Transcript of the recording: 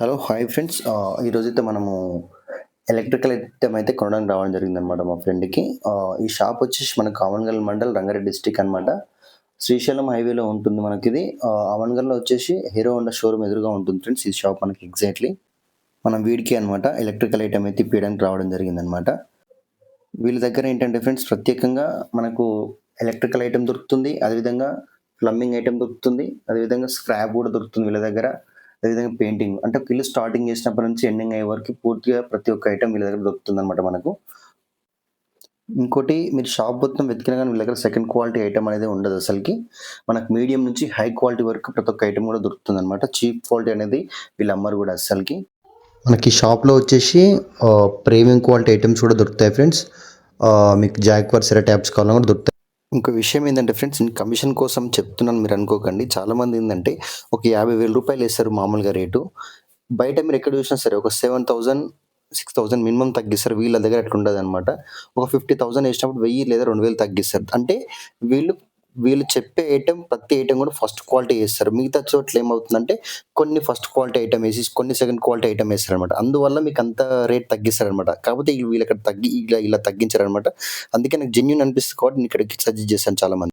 Hello hi friends. ఈరోజైతే మనము electrical item అయితే కొనడానికి రావడం జరిగిందనమాట మా ఫ్రెండ్కి. ఈ షాప్ వచ్చేసి మన కామన్గల్ మండల్ రంగారెడ్డి డిస్టిక్ అనమాట శ్రీశైలం హైవేలో ఉంటుంది మనకి ఇది అవన్గల్లో వచ్చేసి హీరో హోండా షోరూమ్ ఎదురుగా ఉంటుంది ఫ్రెండ్స్ ఈ షాప్ మనకి ఎగ్జాక్ట్లీ. మనం వీడికి అనమాట ఎలక్ట్రికల్ ఐటమ్ అయితే ఇప్పించడానికి రావడం జరిగిందనమాట వీళ్ళ దగ్గర ఏంటంటే ఫ్రెండ్స్ ప్రత్యేకంగా మనకు ఎలక్ట్రికల్ ఐటమ్ దొరుకుతుంది అదేవిధంగా ప్లంబింగ్ ఐటమ్ దొరుకుతుంది అదేవిధంగా స్క్రాప్ కూడా దొరుకుతుంది వీళ్ళ దగ్గర. అదేవిధంగా పెయింటింగ్. అంటే వీళ్ళు స్టార్టింగ్ చేసినప్పటి నుంచి ఎండింగ్ అయ్యే వరకు పూర్తిగా ప్రతి ఒక్క ఐటమ్ వీళ్ళ దగ్గర దొరుకుతుంది అనమాట మనకు. ఇంకోటి మీరు షాప్ మొత్తం వెతికినా కానీ వీళ్ళ దగ్గర సెకండ్ క్వాలిటీ ఐటమ్ అనేది ఉండదు అసలుకి. మనకు మీడియం నుంచి హై క్వాలిటీ వరకు ప్రతి ఒక్క ఐటమ్ కూడా దొరుకుతుంది అనమాట చీప్ క్వాలిటీ అనేది వీళ్ళు అమ్మరు కూడా అసలుకి. మనకి షాప్లో వచ్చేసి ప్రీమియం క్వాలిటీ ఐటమ్స్ కూడా దొరుకుతాయి ఫ్రెండ్స్. మీకు జాక్వర్ సెరా ట్యాబ్స్ కావాలన్నా కూడా దొరుకుతాయి. ఇంకో విషయం ఏంటంటే ఫ్రెండ్స్ నేను కమిషన్ కోసం చెప్తున్నాను మీరు అనుకోకండి. చాలామంది ఏంటంటే ఒక యాభై వేల రూపాయలు వేస్తారు మామూలుగా రేటు. బయట మీరు ఎక్కడ చూసినా సరే ఒక seven thousand six thousand minimum తగ్గిస్తారు. వీళ్ళ దగ్గర అట్లా ఉండదు అనమాట ఒక ఫిఫ్టీ థౌసండ్ వేసినప్పుడు వెయ్యి లేదా రెండు వేలు తగ్గిస్తారు. అంటే వీళ్ళు వీళ్ళు చెప్పే ఐటెం ప్రతి ఐటెం కూడా ఫస్ట్ క్వాలిటీ వేస్తారు మిగతా చోట్ల ఏమవుతుందంటే కొన్ని ఫస్ట్ క్వాలిటీ ఐటమ్ వేసి కొన్ని సెకండ్ క్వాలిటీ ఐటమ్ వేస్తారు అనమాట అందువల్ల మీకు అంత రేట్ తగ్గిస్తారనమాట కాకపోతే వీళ్ళు ఇక్కడ తగ్గి ఇలా ఇలా తగ్గించారనమాట అందుకే నాకు జెన్యున్ అనిపిస్తుంది కాబట్టి నేను ఇక్కడికి సజెస్ట్ చేశాను చాలా మంది